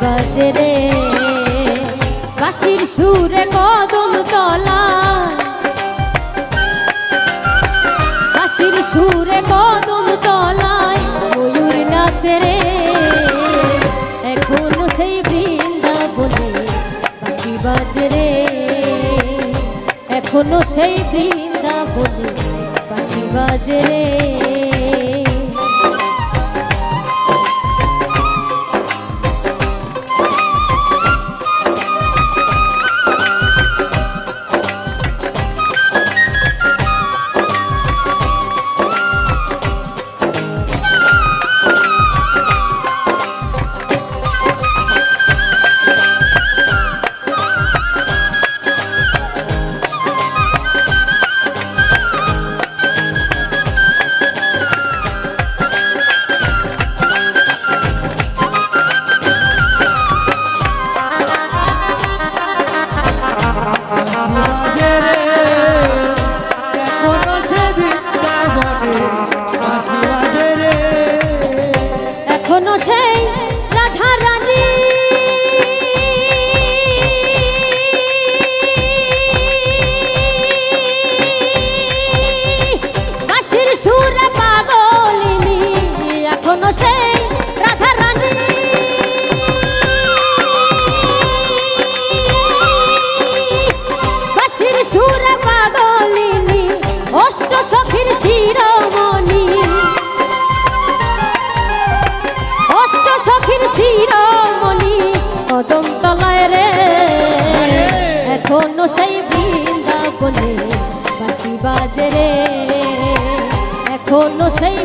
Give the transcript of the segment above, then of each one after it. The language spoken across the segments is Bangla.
বাজে রে। বাসির সুরে কদম তলা। বাসির সুরে কদম তলায় ময়ূর নাচে রে। এখনও সেই বৃন্দাবনে বাসি বাজে রে। এখনও সেই বৃন্দাবনে বাসি বাজে রে। এখনও সেই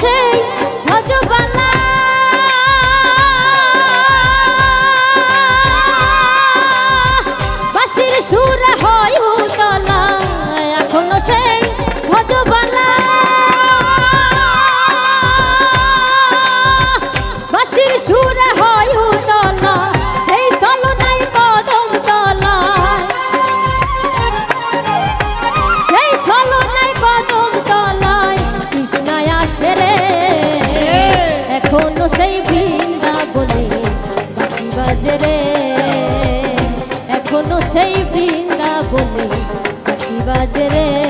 সেই রে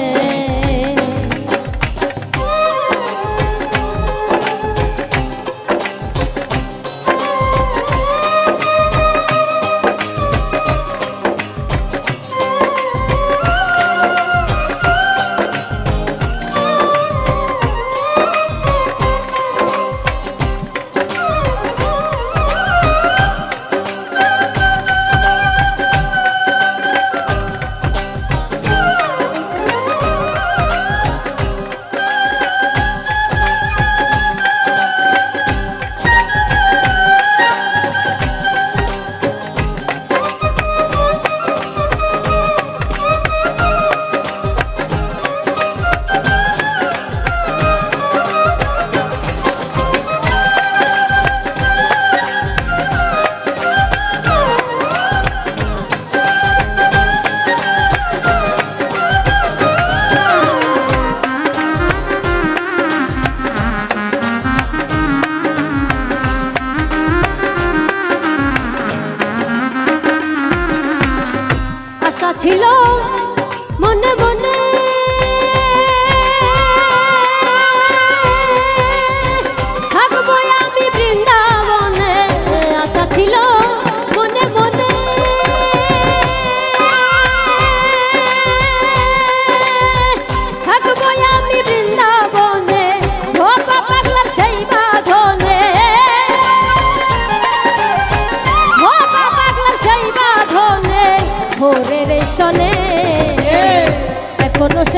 conocer.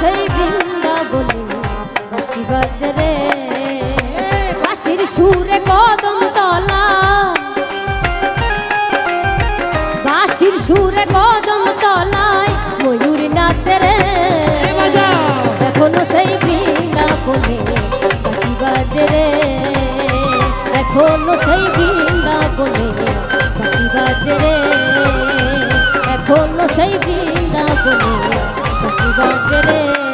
সেই বৃন্দাবনে বাঁশি বাজে রে। বাঁশির সুরে কদম তলা। বাঁশির সুরে কদম তলায় ময়ূর নাচে রে। এখনও সেই বৃন্দাবনে বাঁশি বাজে রে। এখনও সেই বৃন্দাবনে বাঁশি বাজে রে। এখনও সেই বৃন্দাবনে বাঁশি বাজে রে